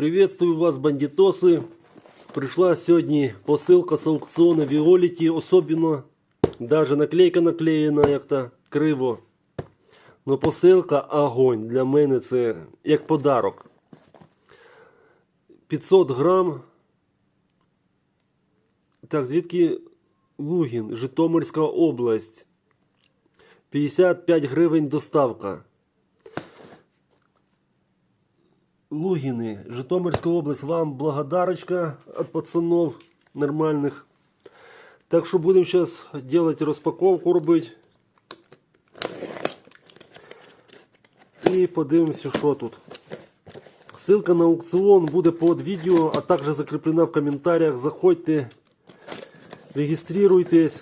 Приветствую вас, бандитосы. Пришла сегодня посылка с аукциона Виолити, особенно даже наклейка наклеєна як-то криво. Но посилка огонь. Для мене це як подарок. 500 грам. Так, звідки Лугін, Житомирська область. 55 гривень доставка. Лугины, Житомирская область, вам благодарочка от пацанов нормальных. Так что будем сейчас делать распаковку робити. І подивимося, що тут. Ссылка на аукціон буде під відео, а також закріплена в коментарях. Заходьте, реєструйтесь,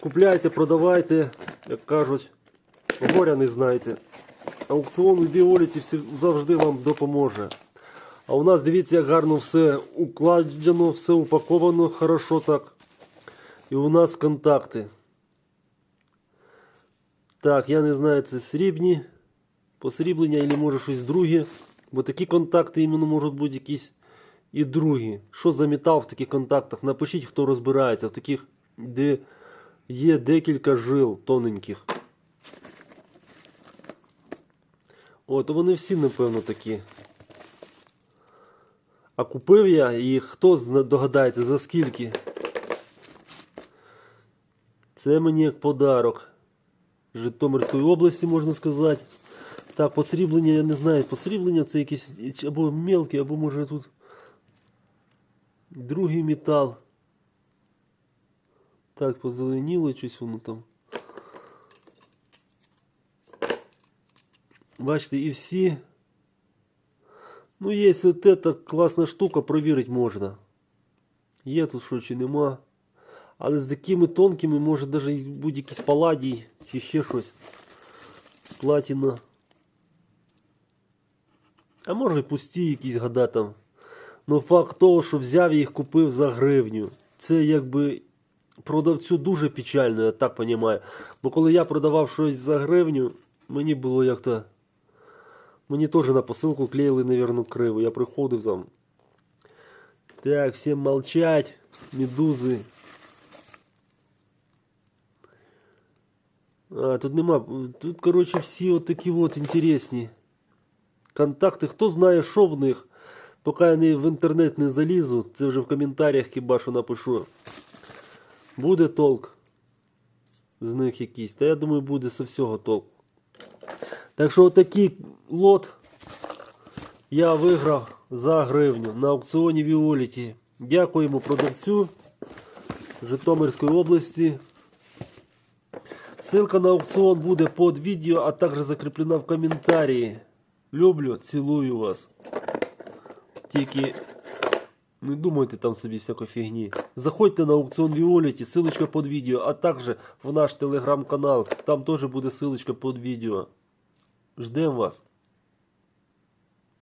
купляйте, продавайте, як кажуть, горя не знаєте. Аукціон Біоліті всі- завжди вам допоможе. А у нас дивіться, як гарно все укладено, все упаковано хорошо так. І у нас контакти. Так, я не знаю, це срібні, посріблення, або може щось друге. Бо такі контакти іменно можуть бути якісь і другі. Що за метал в таких контактах? Напишіть, хто розбирається в таких, де є декілька жил тоненьких. О, то вони всі, напевно, такі. А купив я і хто догадається за скільки? Це мені як подарок. Житомирської області, можна сказати. Так, посріблення, я не знаю, посріблення це якісь або мелкі, або може тут другий метал. Так, позеленіло щось воно там. Бачите, і всі. Ну, є от эта класна штука, провірити можна. Є тут що чи нема. Але з такими тонкими може навіть бути якийсь паладій чи ще щось. Платіна. А може і пусті якісь гада там. Ну факт того, що взяв і їх купив за гривню. Це якби продавцю дуже печально, я так розумію. Бо коли я продавав щось за гривню, мені було як-то. Мені теж на посилку клеїли, наверное, криво. Я приходив там. Так, всім молчать, медузи. А, тут нема. Тут, коротше, всі от такі от інтересні. Контакти, хто знає, що в них. Поки я не в інтернет не залізу, це вже в коментарях хіба що напишу. Буде толк з них якийсь. Та я думаю, буде з всього толк. Так що отакий лот я виграв за гривню на аукціоні Віоліті. Дякуємо продавцю Житомирської області. Ссылка на аукціон буде під відео, а також закріплена в коментарі. Люблю, цілую вас. Тільки не думайте там собі всякої фігні. Заходьте на аукціон Віоліті, ссылочка під відео, а також в наш телеграм-канал. Там теж буде ссылочка під відео. Ждем вас.